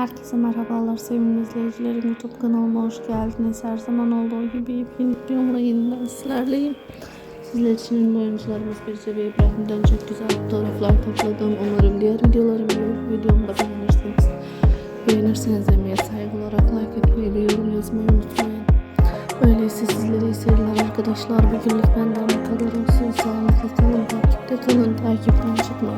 Herkese merhabalar sevgili izleyicilerim. YouTube kanalıma hoş geldiniz. Her zaman olduğu gibi yepyeni videomla yeniden sizlerleyim. Sizler için ünlü oyuncularımız Birce ve İbrahim'den çok güzel fotoğraflar topladım. Umarım diğer videolarımı videomu da beğenirsiniz. Beğenirseniz emeğe saygı olarak like etmeyi ve yorum yazmayı unutmayın. Öyleyse sizlere iyi seyirler arkadaşlar. Bugünlük benden bu kadar olsun. Sağlıklı kalın, takipte kalın, takipten çıkmayın.